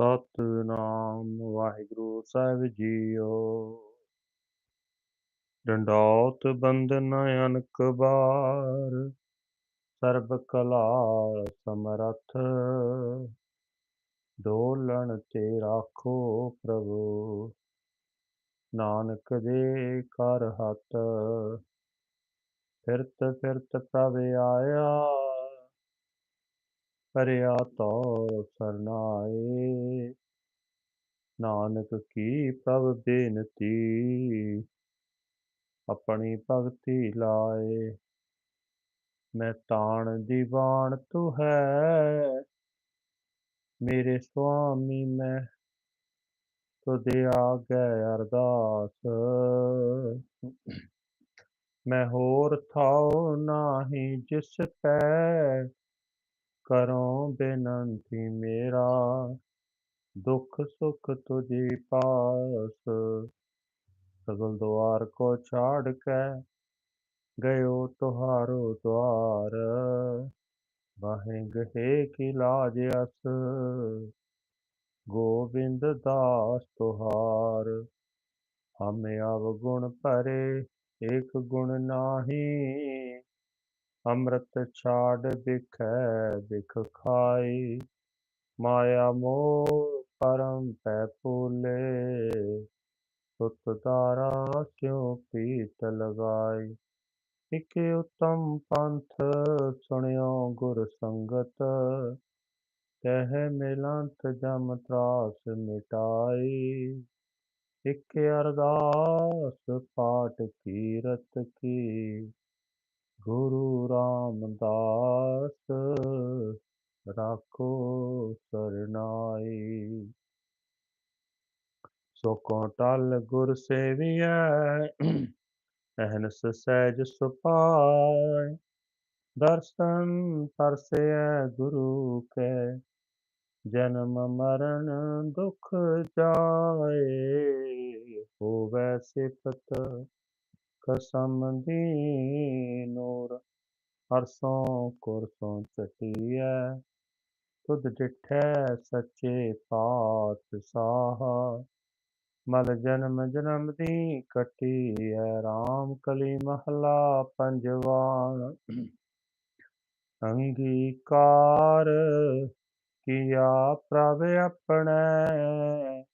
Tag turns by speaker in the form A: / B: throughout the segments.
A: ਸਤਿਨਾਮ ਵਾਹਿਗੁਰੂ ਸਾਹਿਬ ਜੀਓ। ਡੰਡੌਤ ਬੰਦਨ ਅਨਕ ਬਾਰ, ਸਰਬ ਕਲਾ ਸਮਰੱਥ। ਡੋਲਣ ਤੇ ਰਾਖੋ ਪ੍ਰਭੂ, ਨਾਨਕ ਦੇ ਕਰ ਹੱਥ। ਫਿਰਤ ਫਿਰਤ ਪ੍ਰਭ ਆਇਆ ਕਰਿਆ ਤੋ ਸਰਨਾਏ। ਨਾਨਕ ਕੀ ਪ੍ਰਭ ਬੇਨਤੀ? ਆਪਣੀ ਭਗਤੀ ਲਾਏ। ਮੈਂ ਤਾਣ ਦੀਵਾਨ ਤੂੰ ਹੈ। ਮੇਰੇ ਸੁਆਮੀ ਮੈਂ ਤੁਦੇ ਆਗੇ ਅਰਦਾਸ। ਮੈਂ ਹੋਰ ਥਾਉ ਨਾਹੀ ਜਿਸ ਪੈ ਕਰੋ ਬੇਨੰਤੀ ਮੇਰਾ, ਦੁਖ ਸੁਖ ਤੁਝੀ ਪਾਸ। ਸਗਲ ਦੁਆਰ ਕੋ ਛਾੜ ਕੇ ਗਇਓ ਤੁਹਾਰੋ ਦੁਆਰ। ਬਾਹੇ ਗਹੇ ਕੀ ਲਾਜ ਅਸ, ਗੋਬਿੰਦ ਦਾਸ ਤੁਹਾਰ। ਹਮੇ ਅਵ ਗੁਣ ਭਰੇ, ਏਕ ਗੁਣ ਨਾਹੀ। ਅੰਮ੍ਰਿਤ ਛਾੜ ਬਿਖੈ ਬਿਖ ਖਾਈ ਮਾਇਆ ਮੋਹ ਪਰਮ ਪੈ ਫੂਲੇ ਸੁਤ ਤਾਰਾ ਕਿਉ ਪੀਤ ਲਗਾਈ ਇਕ ਉਤਮ ਪੰਥ ਸੁਣਿਓ ਗੁਰ ਸੰਗਤ, ਕਹਿ ਮਿਲੰਤ ਜਮ ਤਰਾਸ ਮਿਟਾਈ ਇਕ ਅਰਦਾਸ ਪਾਠ ਕੀਰਤ ਕੀ। ਗੁਰੂ ਰਾਮਦਾਸ ਰਾਖੋ ਸਰਨਾਈ। ਸੋ ਕੋ ਟਲ ਗੁਰ ਸੇਵੀਐ, ਅਹਨਸ ਸਹਿਜ ਸੁਪਾਇ ਦਰਸ਼ਨ ਪਰਸੈ ਗੁਰੂ ਕੈ, ਜਨਮ ਮਰਨ ਦੁਖ ਜਾਏ, ਹੋਵੇ ਸਿਫਤ ਕਸਮ ਦੀਨੋਰ ਹਰਸੋਂ ਕੁਰਸੋਂ ਚਟੀਐ ਤੁਧ ਡਿਠੈ ਸੱਚੇ ਪਾਤਸ਼ਾਹ, ਮਲ ਜਨਮ ਜਨਮ ਦੀ ਕਟੀ ਹੈ RAM ਕਲੀ ਮਹਲਾ ਪੰਜਵਾ। ਅੰਗੀਕਾਰ ਕੀਆ ਪ੍ਰਭ ਆਪਣੇ,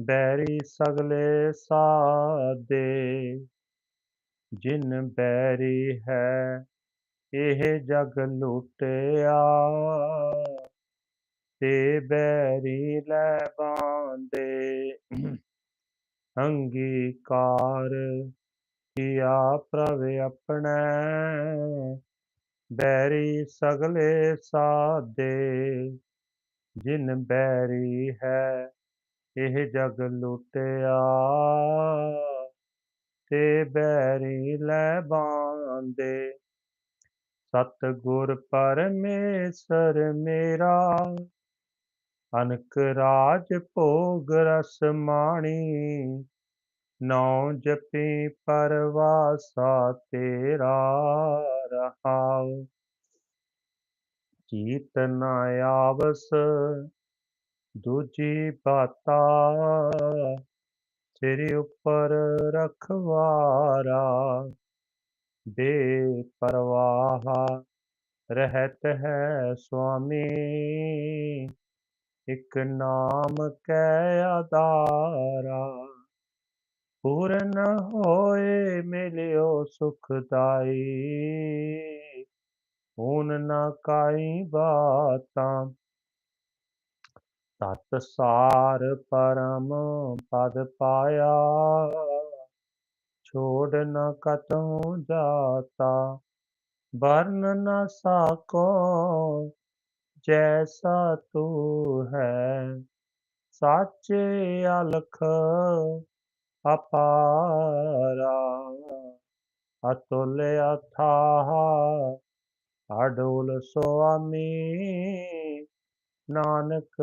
A: ਬੈਰੀ ਸਗਲੇ ਸਾਦੇ। ਜਿਨ ਬੈਰੀ ਹੈ, ਇਹ ਜਗ ਲੁੱਟਿਆ। ਤੇ ਬੈਰੀ ਲੈ ਬਾਂਦੇ, ਅੰਗੀਕਾਰ ਕੀਆ ਪ੍ਰਭ ਆਪਣੇ। ਬੈਰੀ ਸਗਲੇ ਸਾਦੇ, ਜਿਨ ਬੈਰੀ ਹੈ, ਇਹ ਜਗ ਲੁੱਟਿਆ। ਤੇ ਬੈਰੀ ਲੈ ਬਾਂਦੇ। ਸਤ ਗੁਰ ਪਰਮੇਸ਼ਰ ਮੇਰਾ ਅਨਕ ਰਾਜ ਭੋਗ ਰਸ ਮਾਣੀ। ਨੌ ਜਪੀ ਪਰਵਾਸਾ ਤੇਰਾ ਰਹਾਉ ਚੀਤ ਨ ਆਵਸ, ਦੂਜੀ ਬਾਤਾ ਸਿਰ ਉੱਪਰ ਰਖਵਾਰਾ ਬੇ ਪਰਵਾਹ ਰਹਿਤ ਹੈ ਸੁਆਮੀ। ਇਕ ਨਾਮ ਕੈ ਆਧਾਰਾ, ਪੂਰਨ ਹੋਏ ਮਿਲਿਓ ਸੁਖਦਾਈ। ਊਨ ਨਾ ਕਾਈ ਬਾਤਾਂ ਸਤ ਸਾਰ ਪਰਮ ਪਦ ਪਾਇਆ, ਛੋੜ ਨ ਕਤਉ ਜਾਤਾ, ਵਰਨ ਨ ਸਾਕੋ ਜੈਸਾ ਤੂ ਹੈ। ਸਾਚੇ ਅਲਖ ਅਪਾਰਾ, ਅਤੁਲ ਅਥਾਹ, ਅਡੋਲ ਸੁਆਮੀ ਨਾਨਕ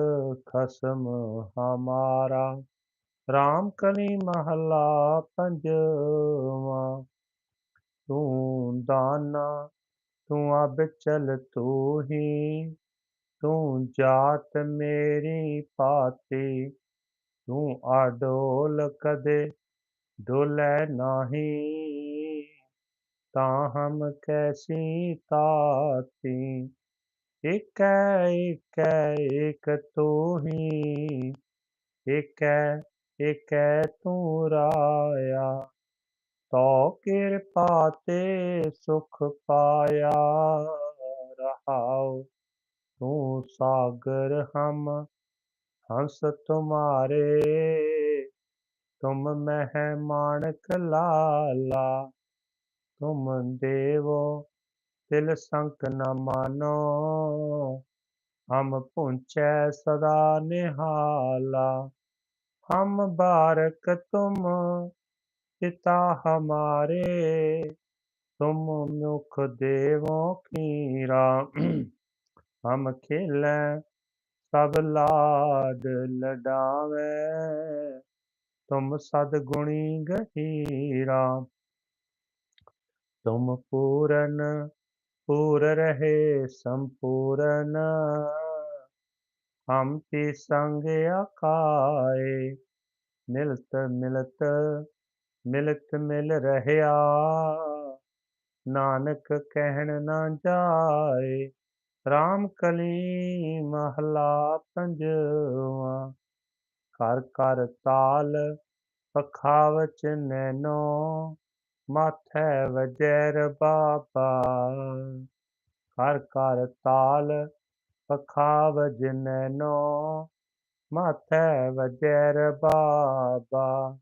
A: ਖਸਮ ਹਮਾਰਾ RAM ਕਲੀ ਮਹਲਾ ਪੰਜਵਾ। ਤੂੰ ਦਾਨਾ, ਤੂੰ ਅਬਚਲ ਤੂੰ ਹੀ ਤੂੰ ਜਾਤ ਮੇਰੀ ਪਾਤੀ, ਤੂੰ ਆਡੋਲ ਕਦੇ ਡੋਲੇ ਨਹੀਂ। ਤਾਂ ਹਮ ਕੈਸੀ ਤਾਤੀ ਇਕੈ ਇਕੈ ਇਕ ਤੂੰ ਹੀ। ਇਕੈ ਇਕੈ ਤੂੰ ਰਾਇਆ। ਤੋ ਕਿਰਪਾ ਤੇ ਸੁਖ ਪਾਇਆ ਰਹਾਉ ਤੂੰ ਸਾਗਰ ਹਮ, ਹੰਸ ਤੁਮਾਰੇ। ਤੁਮ ਮਹਿ ਮਾਣਕ ਲਾਲਾ। ਤੁਮ ਦੇਵੋ ਤਿਲ ਸੰਕ ਨ ਮਾਨੋ। ਹਮ ਪੁੰਚੈ ਸਦਾ ਨਿਹਾਲਾ। ਹਮ ਬਾਰਕ ਤੁਮ ਪਿਤਾ ਹਮਾਰੇ। ਤੁਮ ਮੁਖ ਦੇਵੋ ਕੀਰਾ। ਹਮ ਖੇਲੈ ਸਭ ਲਾਡ ਲਡਾਵੇ। ਤੁਮ ਸਦ ਗੁਣੀ ਗਹੀਰਾ। ਤੁਮ ਪੂਰਨ पूर रहे संपूर्ण हम ती संग आकाए ਮਿਲਤ ਮਿਲਤ ਮਿਲਤ ਮਿਲ ਰਹਿਆ ਨਾਨਕ ਕਹਿਣ ਨਾ ਜਾਏ RAM ਕਲੀ ਮਹਲਾ ਪੰਜਵਾ ਘਰ ਘਰ ਤਾਲ ਪਖਾਵਚ ਨੈਨੋ ਮਾਥੈ ਵਜੈਰ ਬਾਬਾ। ਘਰ ਘਰ ਤਾਲ ਪਖਾਵਜ ਨੈਨੋ ਮਾਥੈ ਵਜੈਰ ਬਾਬਾ।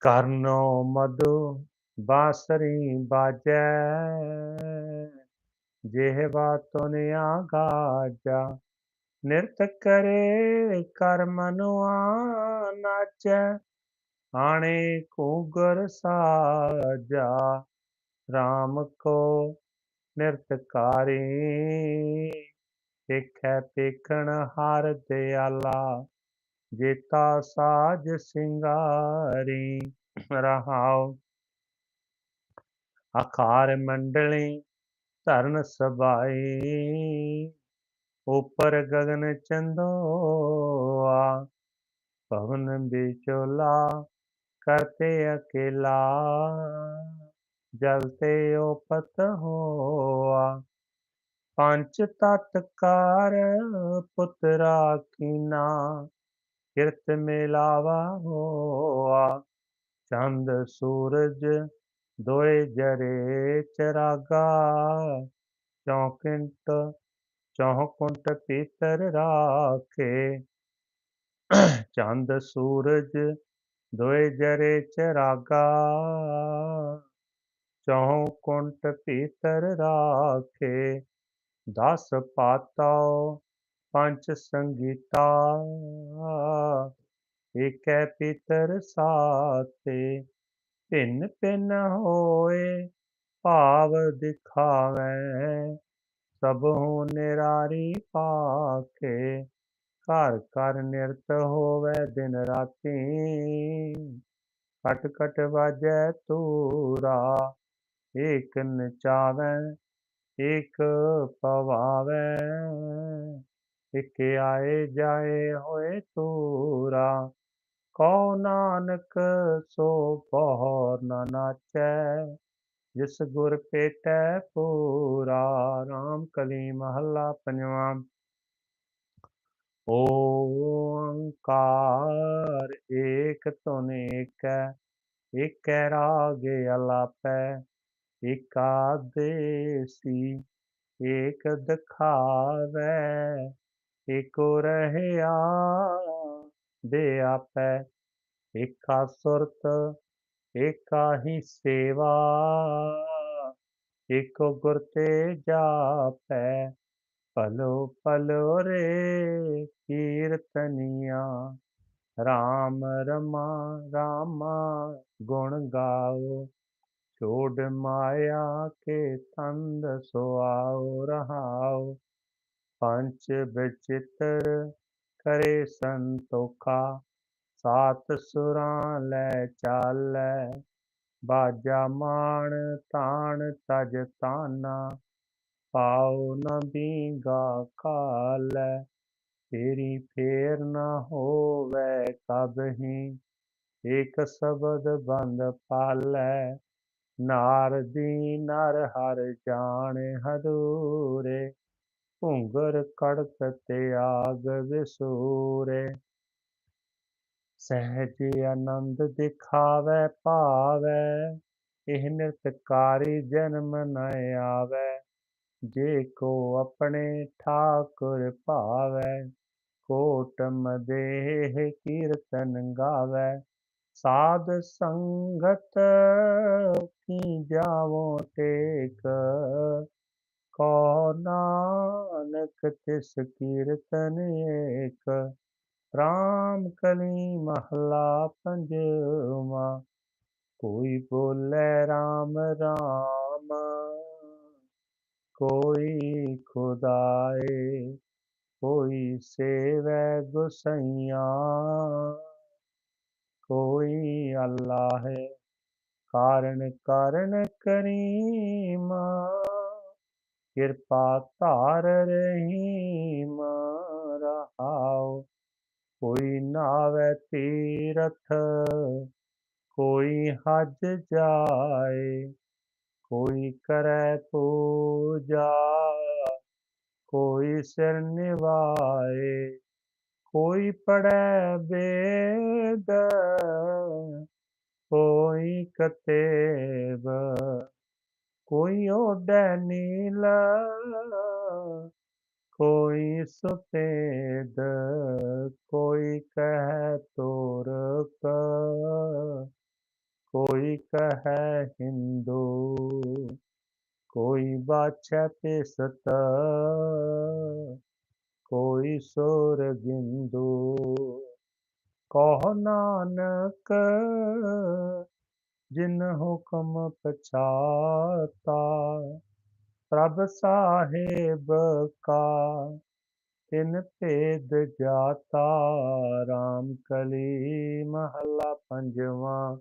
A: ਕਰਨੋ ਮਧੁ ਬਾਸਰੀ ਬਾਜੈ। ਜਿਹਵਾ ਤੁਨ ਆਗਾਜਾ, ਨਿਰਤ ਕਰੇ ਕਰ ਮਨੁਆ ਨਾਚੈ। ਆਣੇ ਘੂਗਰ ਸਾਜਾ RAM ਕੋ ਨਿਰਤਕਾਰੀ ਦੇਖੈ ਪੇਖਣ ਹਰ ਦਿਆਲਾ, ਜੇਤਾ ਸਾਜ ਸਿੰਗਾਰੀ, ਰਹਾਉ। ਆਕਾਰ ਮੰਡਲੀ ਧਰਨ ਸਬਾਈ, ਉਪਰ ਗगन ਚੰਦੋਆ ਪਵਨ ਵਿਚੋਲਾ ਕਰਤੇ ਅਕੇਲਾ। ਜਲ ਤੇ ਉਪਤ ਹੋਆ। ਪੰਚ ਤਤ ਕਾਰ ਪੁੱਤਰਾ ਕੀਨਾ। ਕਿਰਤ ਮਿਲਾਵਾ ਹੋਆ। ਚੰਦ, ਸੂਰਜ ਦੋਏ ਜਰੇ ਚਰਾਗਾ। ਚੌਕਿੰਟ, ਚੌਕੁੰਟ ਪੀਤਰ ਰਾਖੇ। ਚੰਦ, ਸੂਰਜ ਦੋਏ ਜਰੇ ਚਰਾਗਾ ਚੌਕੁੰਟ ਪੀਤਰ ਰਾਖੇ, ਦਸ ਪਾਤਉ ਪੰਜ ਸੰਗੀਤਾ, ਏਕੈ ਪਿਤਰ ਸਾਤੇ ਭਿੰਨ ਭਿੰਨ ਹੋਏ ਭਾਵ ਦਿਖਾਵੈ ਸਭੂ ਨਿਰਾਰੀ ਪਾਖੇ। ਘਰ ਘਰ ਨਿਰਤ ਹੋਵੇ ਦਿਨ ਰਾਤੀ। ਕਟ ਕਟ ਵਾਜੈ ਤੂਰਾ ਏਕ ਨਚਾਵੈ, ਏਕ ਪਵਾਵੈ। ਇਕ ਆਏ ਜਾਏ ਹੋਏ ਤੂਰਾ ਕਉ ਨਾਨਕ ਸੋ ਪਹਰ ਨਾ ਨਾਚੈ। ਜਿਸ ਗੁਰ ਪੇਟੈ ਪੂਰਾ RAM ਕਲੀ ਮਹੱਲਾ ਪੰਜਵਾ। ਓੰਕਾਰ ਏਕ ਧੁਨ ਏਕੈ ਏਕੈ ਰਾਗ ਅਲਾਪੈ, ਏਕਾ ਦੇਸੀ, ਏਕ ਦਿਖਾਵੈ, ਏਕੋ ਰਹਿਆ ਦੇ ਆਪੈ, ਏਕਾ ਸੁਰਤ, ਏਕਾ ਹੀ ਸੇਵਾ, ਏਕੋ ਗੁਰ ਤੇ ਜਾਪੈ। ਪਲੋ ਪਲੋ ਰੇ ਕੀਰਤਨੀਆ। ਰਾਮ ਰਮਾ, ਰਾਮਾ ਗੁਣ ਗਾਓ। ਛੋੜ ਮਾਇਆ ਕੇ ਤੰਦ ਸੁਆਓ, ਰਹਾਓ। ਪੰਚ ਵਿਚਿਤ੍ਰ ਕਰੇ ਸੰਤੋਖਾ। ਸਾਤ ਸੁਰਾਂ ਲੈ ਚਾਲੈ। ਬਾਜਾ ਮਾਣ ਤਾਣ ਤਜ ਤਾਨਾ। ਪਾਉ ਨ ਬੀਗਾ ਕਾਲੈ, ਤੇਰੀ ਫੇਰ ਨ ਹੋਵੈ ਕਬਹੀ ਏਕ ਸ਼ਬਦ ਬੰਦ ਪਾਲੈ ਨਾਰਦੀ ਨਰ ਹਰ ਜਾਣ ਹਦੂਰੇ। ਭੁੰਗਰ ਕੜਕ ਤਿਆਗ ਵਿਸੂਰੇ। ਸਹਿਜ ਆਨੰਦ ਦਿਖਾਵੈ, ਭਾਵੈ, ਇਹ ਨਿਰਤਕਾਰੀ ਜਨਮ ਨ ਆਵੈ। ਜੇ ਕੋ ਆਪਣੇ ਠਾਕੁਰ ਭਾਵੈ ਕੋਟ ਮਦੇਹ ਕੀਰਤਨ ਗਾਵੈ। ਸਾਧ ਸੰਗਤ ਕੀ ਜਾਵੋ ਟੇਕ, ਕੋ ਨਾਨਕ ਤਿਸ ਕੀਰਤਨ ਏਕ। ਰਾਮ ਕਲੀ ਮਹਲਾ ਪੰਜਵਾ, ਕੋਈ ਬੋਲੇ ਰਾਮ ਰਾਮ। ਕੋਈ ਖੁਦਾਏ, ਕੋਈ ਸੇਵੈ ਗੁਸਈਆਂ। ਕੋਈ ਅੱਲਾਹ ਹੈ ਕਾਰਨ ਕਾਰਨ ਕਰੀਮਾ। ਕਿਰਪਾ ਧਾਰ ਰਹੀਮ ਰਹਾਉ ਕੋਈ ਨਾਵੇ ਤੀਰਥ, ਕੋਈ ਹਜ ਜਾਏ। ਕੋਈ ਕਰੈ ਪੂਜਾ ਕੋਈ ਸਿਰ ਨਿਵਾਏ ਕੋਈ ਪੜੈ ਵੇਦ ਕੋਈ ਕਤੇਬ ਕੋਈ ਓਡੈ ਨੀਲ ਕੋਈ ਸੁਪੇਦ ਕੋਈ ਕਹਿ ਤੋਰਕ ਕੋਈ ਕਹੈ ਹਿੰਦੂ ਕੋਈ ਬਾਛੈ ਪਿਸਤ ਕੋਈ ਸੁਰਗਿੰਦੂ ਕਹੋ ਨਾਨਕ ਜਿਨ ਹੁਕਮ ਪਛਾਤਾ ਪ੍ਰਭ ਸਾਹਿਬ ਕਾ ਤਿਨ ਭੇਦ ਜਾਤਾ ਰਾਮ ਕਲੀ ਮਹੱਲਾ ਪੰਜਵਾ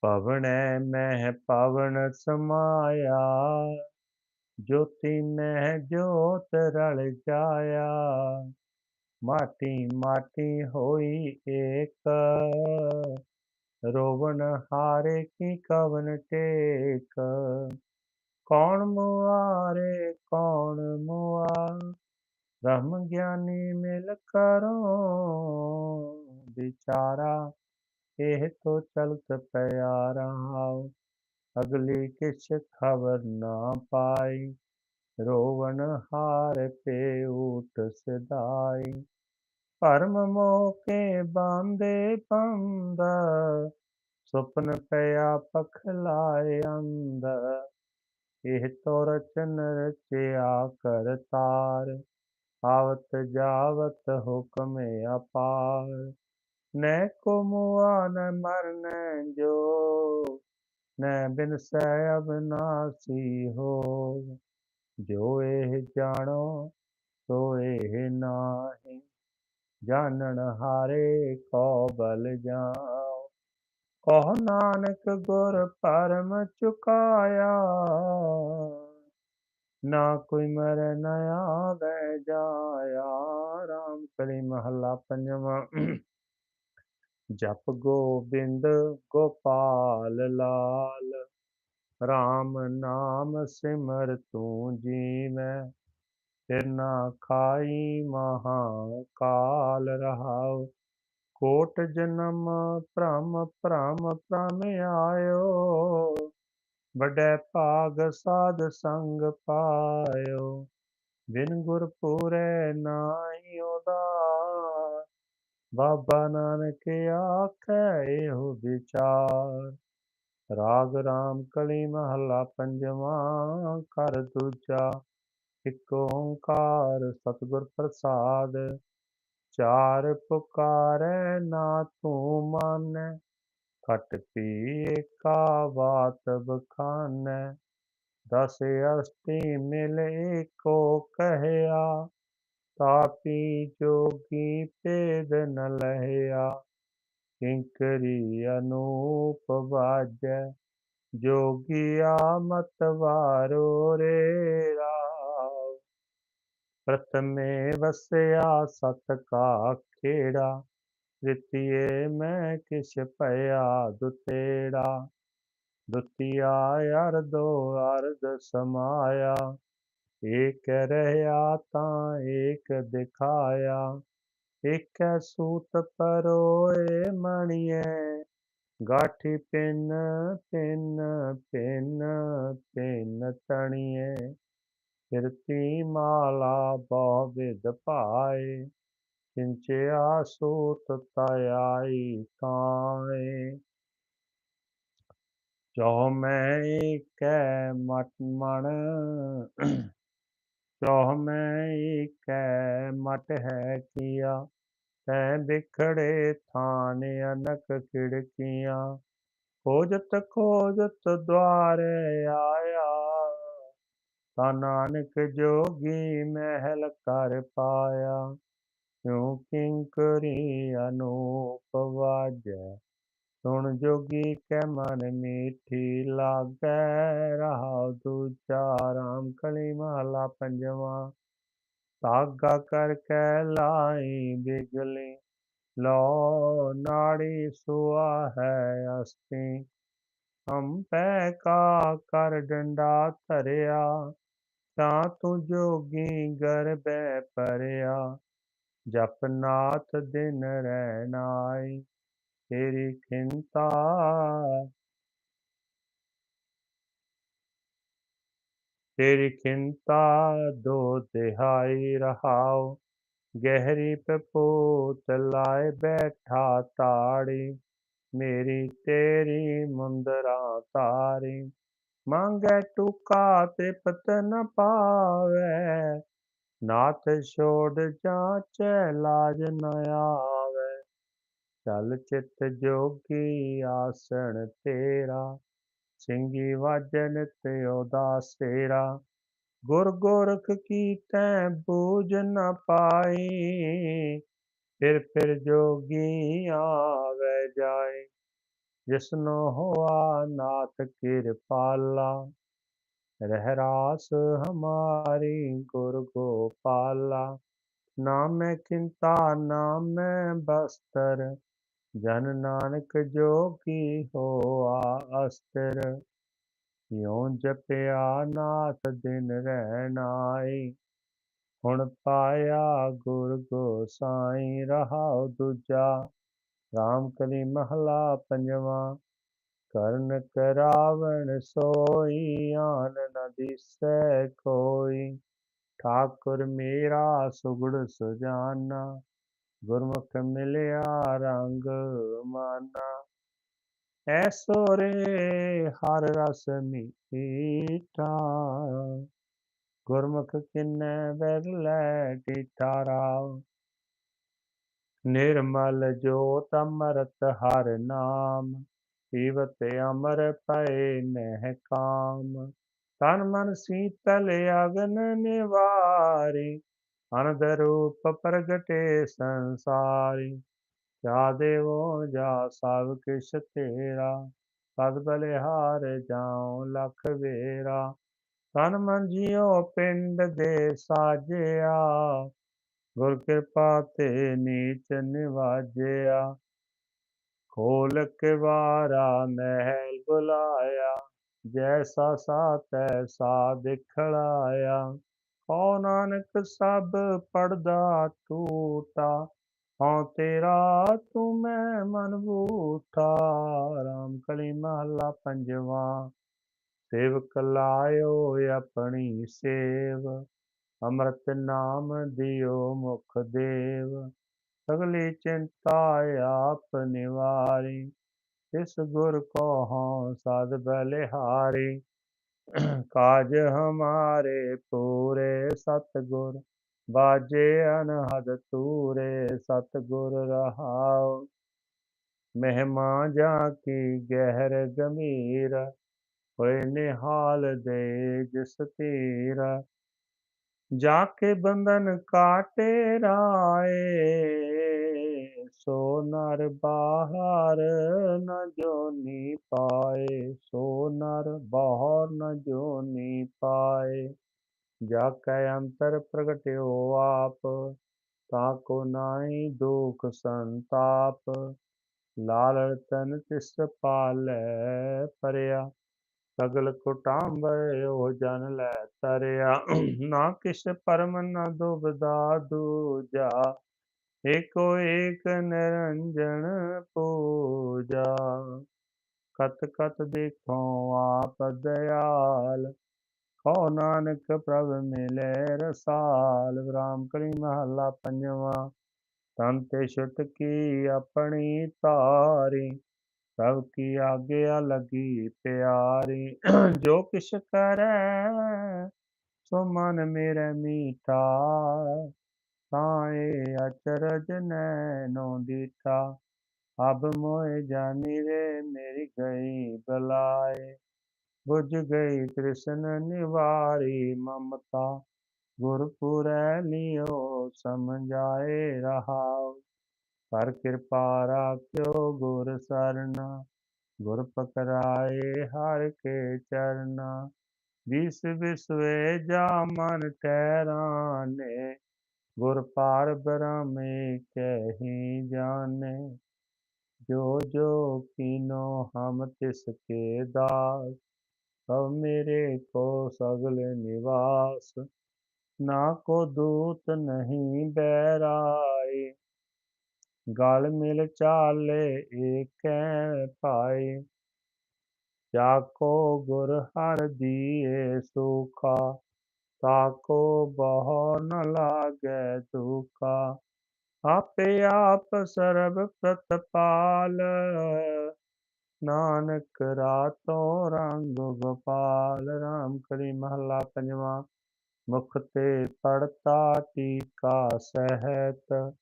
A: ਪਵਣੈ ਮਹਿ ਪਵਨ ਸਮਾਇਆ, ਜੋਤੀ ਮਹਿ ਜੋਤ ਰਲ ਜਾਇਆ। ਮਾਟੀ ਮਾਟੀ ਹੋਈ ਏਕ, ਰੋਵਣ ਹਾਰੇ ਕੀ ਕਵਨ ਟੇਕ। ਕੌਣ ਮੁਆਰੇ, ਕੌਣ ਮੁਆ, ਬ੍ਰਹਮ ਗਿਆਨੀ ਮਿਲ ਕਰੋ, ਵਿਚਾਰਾ ਇਹ ਤੋ ਚਲਤ ਪਿਆ ਰਹਾਉ ਅਗਲੀ ਕਿਛ ਖਬਰ ਨਾ ਪਾਈ ਰੋਵਣ ਹਾਰ ਪੇ ਊਟ ਸਿਧਾਈ ਭਰਮ ਮੋਹ ਕੇ ਬਾਂਦੇ ਪੰਦ ਸੁਪਨ ਪਿਆ ਪਖਲਾਏ ਅੰਦ ਇਹ ਤੋ ਰਚਨ ਰਚਿਆ ਕਰਤਾਰ ਆਵਤ ਜਾਵਤ ਹੁਕਮ ਅਪਾਰ ਨੈ ਕੋ ਮੁਆ ਨ ਮਰਨੈ ਜੋ ਨੈ ਬਿਨ ਸੈ ਅਬਨਾਸੀ ਹੋ ਜੋ ਇਹ ਜਾਣੋ ਸੋ ਇਹ ਨਾਹੀ ਜਾਣਨ ਹਾਰੇ ਕੋ ਬਲ ਜਾਓ ਕਹ ਨਾਨਕ ਗੁਰ ਪਰਮ ਚੁਕਾਇਆ ਨਾ ਕੋਈ ਮਰ ਨ ਆਵੇ ਜਾਇਆ ਰਾਮ ਕਲੀ ਮਹੱਲਾ ਪੰਜਵਾਂ ਜਪ ਗੋਬਿੰਦ ਗੋਪਾਲ ਲਾਲ RAM ਨਾਮ ਸਿਮਰ ਤੂੰ ਜੀਵੈ ਫਿਰ ਨਾ ਖਾਈ ਮਹਾ ਕਾਲ ਰਹਾਉ, ਕੋਟ ਜਨਮ ਭ੍ਰਮ ਭ੍ਰਮ ਭ੍ਰਮ ਆਇਓ, ਵੱਡੇ ਭਾਗ ਸਾਧ ਸੰਗ ਪਾਇਓ, ਬਿਨ ਗੁਰ ਪੂਰੇ ਨਾਹੀ ਉਦਾਰ ਬਾਬਾ ਨਾਨਕ ਆਖੈ ਇਹੋ ਵਿਚਾਰ ਰਾਗ ਰਾਮ ਕਲੀ ਮਹੱਲਾ ਪੰਜਵਾਂ ਕਰ ਦੂਜਾ ਇਕ ਓੰਕਾਰ ਸਤਿਗੁਰ ਪ੍ਰਸਾਦ ਚਾਰ ਪੁਕਾਰੈ ਨਾ ਤੂੰ ਮਾਨੈ ਖਟ ਪੀ ਏਕਾ ਬਾਤ ਬਖਾਨੈ ਦਸ ਅਸਤੀ ਮਿਲ ਏਕੋ ਕਹਿਆ ਤਾਪੀ ਜੋਗੀ ਭੇਦ ਨ ਲਹਿਆ, ਕਿੰਕਰੀ ਅਨੂਪ ਬਾਜੈ ਜੋਗਿਆ ਮਤ ਵਾਰੋ ਰੇ ਰਾਵ। ਪ੍ਰਥਮੇ ਵਸਿਆ ਸਤ ਕਾ ਖੇੜਾ ਤ੍ਰਿਤੀਏ ਮੈਂ ਕਿਛ ਭਇਆ ਦੁਤੇੜਾ। ਦੁਤੀਆ ਅਰਧੋ ਅਰਦ ਸਮਾਇਆ ਏਕ ਰਹਿਆ ਤਾਂ ਏਕ ਦਿਖਾਇਆ, ਏਕੈ ਸੂਤ ਪਰੋਏ ਮਣੀਐ, ਗਾਠੀ ਪਿੰਨ ਪਿੰਨ ਪਿੰਨ ਪਿੰਨ ਤਣੀਐ ਕਿਰਤੀ ਮਾਲਾ ਬਹੁ ਵਿਦ ਭਾਏ, ਸਿੰਚਿਆ ਸੂਤ ਤਾਈ ਤਾਏ ਜੋ ਮੈਂ ਏਕੈ ਮਟ ਮਣ ਜੋ ਮੈਂ ਏਕੈ ਮਟ ਹੈ ਕੀਆ, ਤੈ ਬਿਖੜੇ ਥਾਨ ਅਨਕ ਖਿੜਕੀਆਂ। ਖੋਜਤ ਖੋਜਤ ਦੁਆਰੇ ਆਇਆ, ਤਾ ਨਾਨਕ ਜੋਗੀ ਮਹਿਲ ਕਰ ਪਾਇਆ। ਕਿਉ ਕਿੰਕਰੀ ਅਨੂਪ ਵਾਜੈ ਸੁਣ ਜੋਗੀ ਕੈ ਮਨ ਮੀਠੀ ਲਾਗੈ ਰਹਾ ਦੂਜਾ ਰਾਮ ਕਲੀ ਮਹਲਾ ਪੰਜਵਾ। ਧਾਗਾ ਕਰ ਕੈ ਲਾਈ ਬਿਗਲੀ ਲੋ ਨਾੜੀ ਸੁਆ ਹੈ ਅਸਤੀ। ਹੰਪੈ ਕਾ ਕਰ ਡੰਡਾ ਧਰਿਆ, ਤਾਂ ਤੂੰ ਜੋਗੀ ਗਰਬੈ ਪਰਿਆ। ਜਪਨਾਥ ਦਿਨ ਰਹਿ ਨਾਈ ਤੇਰੀ ਖਿੰਤਾ ਤੇਰੀ ਖਿੰਤਾ ਦੋ ਤਿਹਾਈ ਰਹਾਉ ਗਹਿਰੀ ਪਪੂਤ ਲਾਏ ਬੈਠਾ ਤਾੜੀ ਮੇਰੀ ਤੇਰੀ ਮੁੰਦਰਾ ਤਾਰੀ ਮੰਗੈ ਟੁਕਾ ਤੇ ਪਤ ਨ ਪਾਵੈ ਨਾਥ ਛੋੜ ਜਾਂਚੈ ਲਾਜ ਨ ਆਵੈ ਚਲ ਚਿਤ ਜੋਗੀ ਆਸਣ ਤੇਰਾ ਸਿੰਘੀ ਵਾਜਨ ਤੇ ਉਦਾਸੇਰਾ ਗੁਰ ਗੋਰਖ ਕੀ ਤੈ ਬੂਝ ਨ ਪਾਈ ਫਿਰ ਫਿਰ ਜੋਗੀ ਆਵੇ ਜਾਏ। ਜਿਸਨੋ ਹੋਆ ਨਾਥ ਕਿਰਪਾਲਾ ਰਹਿ ਰਾਸ ਹਮਾਰੀ ਗੁਰ ਗੋਪਾਲਾ। ਨਾਮੈ ਕਿੰਤਾ ਨਾਮੈ ਬਸਤਰ ਜਨ ਨਾਨਕ ਜੋ ਕੀ ਹੋਆ ਅਸਤਰ ਯੋਂ ਜਪਿਆ ਨਾਥ ਦਿਨ ਰਹਿਣਾਈ ਹੁਣ ਪਾਇਆ ਗੁਰ ਗੋਸਾਈ ਰਹਾਉ ਦੂਜਾ ਰਾਮ ਕਲੀ ਮਹਲਾ ਪੰਜਵਾ। ਕਰਨ ਕਰਾਵਣ ਸੋਈ, ਆਨ ਨ ਦਿਸੈ ਕੋਈ ਠਾਕੁਰ ਮੇਰਾ ਸੁਗੜ ਸੁਜਾਨਾ ਗੁਰਮੁਖ ਮਿਲਿਆ ਰੰਗ ਮਾਨਾ। ਐਸੋ ਰੇ ਹਰ ਰਸ ਮੀਠਾ। ਗੁਰਮੁਖ ਕਿਨੈ ਵੈਰ ਲੈ ਟੀਠਾ ਰਾਵ। ਨਿਰਮਲ ਜੋਤ ਅਮਰਤ ਹਰ ਨਾਮ। ਪੀਵਤ ਅਮਰ ਪਏ ਨਹਿ ਕਾਮ। ਤਨ ਮਨ ਸੀਤਲ ਅਗਨ ਨਿਵਾਰੀ। ਅਨੰਦ ਰੂਪ ਪ੍ਰਗਟੇ ਸੰਸਾਰੀ। ਜਾ ਦੇਵੋ, ਜਾ ਸਭ ਕਿਛ ਤੇਰਾ ਸਦ ਬਲਿਹਾਰ ਜਾਉ ਲਖ ਵੇਰਾ। ਤਨ ਮਨ ਜਿਉ ਪਿੰਡ ਦੇ ਸਾਜਿਆ, ਗੁਰ ਕਿਰਪਾ ਤੇ ਨੀਚ ਨਿਵਾਜਿਆ। ਖੋਲ ਕੇ ਵਾਰਾ ਮਹਿਲ ਬੁਲਾਇਆ, ਜੈਸਾ ਸਾ ਦਿਖਲਾਇਆ। ਕੋ ਨਾਨਕ ਸਭ ਪੜਦਾ ਟੂਟਾ ਹਉ ਤੇਰਾ ਤੂੰ ਮੈਂ ਮਨ ਬੂਠਾ। ਰਾਮ ਕਲੀ ਮਹਲਾ ਪੰਜਵਾ, ਸੇਵਕ ਲਾਇਓ ਆਪਣੀ ਸੇਵ, ਅੰਮ੍ਰਿਤ ਨਾਮ ਦਿਓ ਮੁਖ ਦੇਵ। ਸਗਲੀ ਚਿੰਤਾ ਆਪ ਨਿਵਾਰੀ ਤਿਸ ਗੁਰ ਕੋ ਹਉ ਸਦ ਬਲਿਹਾਰੀ। ਕਾਜ ਹਮਾਰੇ ਪੂਰੇ ਸਤਿਗੁਰ ਬਾਜੇ ਅਨਹਦ ਤੂਰੇ ਸਤਿਗੁਰ ਰਹਾਉ। ਮਹਿਮਾ ਜਾ ਕੀ ਗਹਿਰ ਗੰਭੀਰ, ਹੋਏ ਨਿਹਾਲ ਦੇ ਜਿਸ ਤੀਰ। ਜਾ ਕੇ ਬੰਧਨ ਕਾਟੇ ਰਾਏ। ਸੋ ਨਰ ਬਾਹਰ ਨ ਜੋਨੀ ਪਾਏ, ਸੋ ਨਰ ਬਾਹਰ ਨ ਜੋਨੀ ਪਾਏ। ਜਾ ਕੈ ਅੰਤਰ ਪ੍ਰਗਟਿਓ ਆਪ ਤਾਕੋ ਨਾਹੀ ਦੁਖ ਸੰਤਾਪ। ਲਾਲ ਤਨ ਤਿਸ ਪਾਲੈ ਪਰਿਆ, ਸਗਲ ਕੁਟਾਂਬੈ ਉਹ ਜਨ ਲੈ ਤਰਿਆ। ਨਾ ਕਿਸ ਪਰਮ ਨ ਦੁਬਦਾ ਦੂਜਾ ਏਕੋ ਏਕ ਨਿਰੰਜਨ ਪੂਜਾ। ਕਤ ਕਤ ਦੇਖੋ ਆਪ ਦਇਆਲ ਕੋ ਨਾਨਕ ਪ੍ਰਭ ਮਿਲੇ ਰਸਾਲ। ਰਾਮ ਕਲੀ ਮਹੱਲਾ ਪੰਜਵਾਂ, ਤਨ ਤੇ ਛੁਟ ਕੀ ਆਪਣੀ ਤਾਰੀ ਸਭ ਕੀ ਆਗਿਆ ਲਗੀ ਪਿਆਰੀ। ਜੋ ਕਿਛ ਕਰੈ, ਸੋ ਮਨ ਮੇਰੇ ਮੀਠਾ। ਤਾਏ ਅਚਰਜ ਨੈਨੋ ਦੀਠਾ। ਅਬ ਮੋਏ ਜਾਨੀ ਰੇ, ਮੇਰੀ ਗਈ ਬਲਾਏ। ਬੁਝ ਗਈ ਕ੍ਰਿਸ਼ਨ ਨਿਵਾਰੀ ਮਮਤਾ। ਗੁਰਪੁਰੈ ਲਿਓ, ਸਮਝਾਏ ਰਹਾਉ। ਪਰ ਕਿਰਪਾ ਰਾਖਿਓ ਗੁਰ ਸਰਨਾ। ਗੁਰ ਪਕਰਾਏ ਹਰ ਕੇ ਚਰਨਾ। ਵਿਸ ਵਿਸਵੇ ਜਾ ਮਨ ਠਹਿਰਾਨੇ ਗੁਰ ਪਾਰ ਬ੍ਰਹਮੇ ਕਹੀ ਜਾਣੇ, ਜੋ ਜੋ ਕੀਨੋ ਹਮ ਤਿਸ ਕੇ ਦਾਸ, ਸਭ ਮੇਰੇ ਕੋ ਸਗਲ ਨਿਵਾਸ, ਨਾ ਕੋ ਦੂਤ ਨਹੀਂ ਬੈਰਾਏ, ਗਲ ਮਿਲ ਚਾਲੇ ਏਕੈ ਪਾਈ ਜਾਕੋ ਗੁਰ ਹਰ ਦੀਏ ਸੁਖਾ ਤਾਕੋ ਬਹੁ ਨ ਲਾਗੈ ਦੁਖਾ ਆਪੇ ਆਪ ਸਰਬ ਪ੍ਰਤਪਾਲ ਨਾਨਕ ਰਾਤੋ ਰੰਗ ਗੋਪਾਲ, ਰਾਮ ਕਲੀ ਮਹੱਲਾ ਪੰਜਵਾਂ, ਮੁਖ ਤੇ ਪੜਤਾ ਟੀਕਾ ਸਹਿਤ।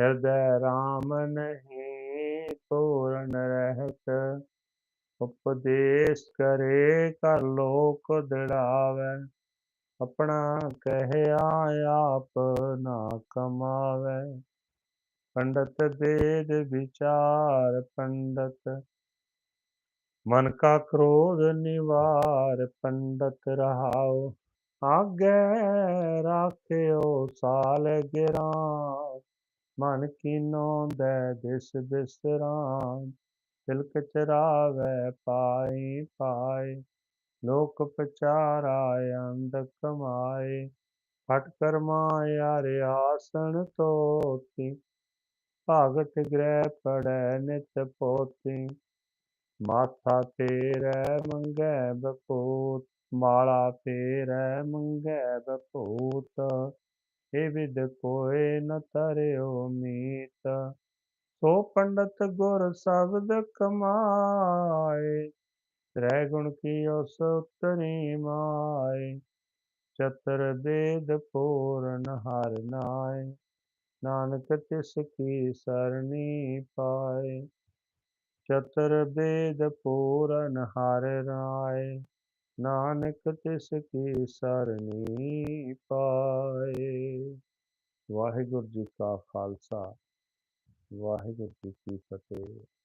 A: ਹਿਰਦੈ ਰਾਮ ਨਹੀਂ ਪੂਰਨ ਰਹਿਤ, ਉਪਦੇਸ਼ ਕਰੇ ਕਰ ਲੋਕ ਦੜਾਵੇ। ਆਪਣਾ ਕਹਿਆ ਆਪ ਨਾ ਕਮਾਵੇ। ਪੰਡਤ ਵੇਦ ਵਿਚਾਰ ਪੰਡਤ, ਮਨ ਕਾ ਕ੍ਰੋਧ ਨਿਵਾਰ ਪੰਡਤ ਰਹਾਉ। ਆਗੇ ਰਾਖਿਓ ਸਾਲ ਗਿਰਾਂ ਮਨ ਕੀਨੋ ਦੇ ਦਿਸ ਬਿਸਰਾਮ ਤਿਲਕ ਚਰਾਵੇ ਪਾਈ ਪਾਈ ਲੋਕ ਪਚਾਰਾ ਅੰਧ ਕਮਾਏ ਫਟ ਕਰਮਾ ਯਾਰ ਆਸਣ ਤੋਤੀ ਭਗਤ ਗ੍ਰਹਿ ਪੜੈ ਨਿਤ ਪੋਤੀ। ਮਾਥਾ ਤੇਰੇ, ਮੰਗੈ ਬਪੂਤ। ਮਾਲਾ ਤੇਰੇ, ਮੰਗੈ ਬਪੂਤ। ਇਹ ਵਿਦ ਕੋਏ ਨ ਤਰਿਓ ਮੀਤ। ਸੋ ਪੰਡਤ ਗੁਰ ਸ਼ਬਦ ਕਮਾਏ। ਤ੍ਰੈ ਗੁਣ ਕੀ ਉਸ ਉਤਰੀ ਮਾਏ, ਚਤਰ ਬੇਦ ਪੂਰਨ ਹਰ ਨਾਏ। ਨਾਨਕ ਤਿਸ ਕੀ ਸਰਣੀ ਪਾਏ, ਚਤਰ ਬੇਦ ਪੂਰਨ ਹਰ ਨਾਏ। ਨਾਨਕ ਤਿਸ ਕੀ ਸਰਣੀ ਪਾਏ। ਵਾਹਿਗੁਰੂ ਜੀ ਕਾ ਖਾਲਸਾ, ਵਾਹਿਗੁਰੂ ਜੀ ਕੀ ਫਤਿਹ।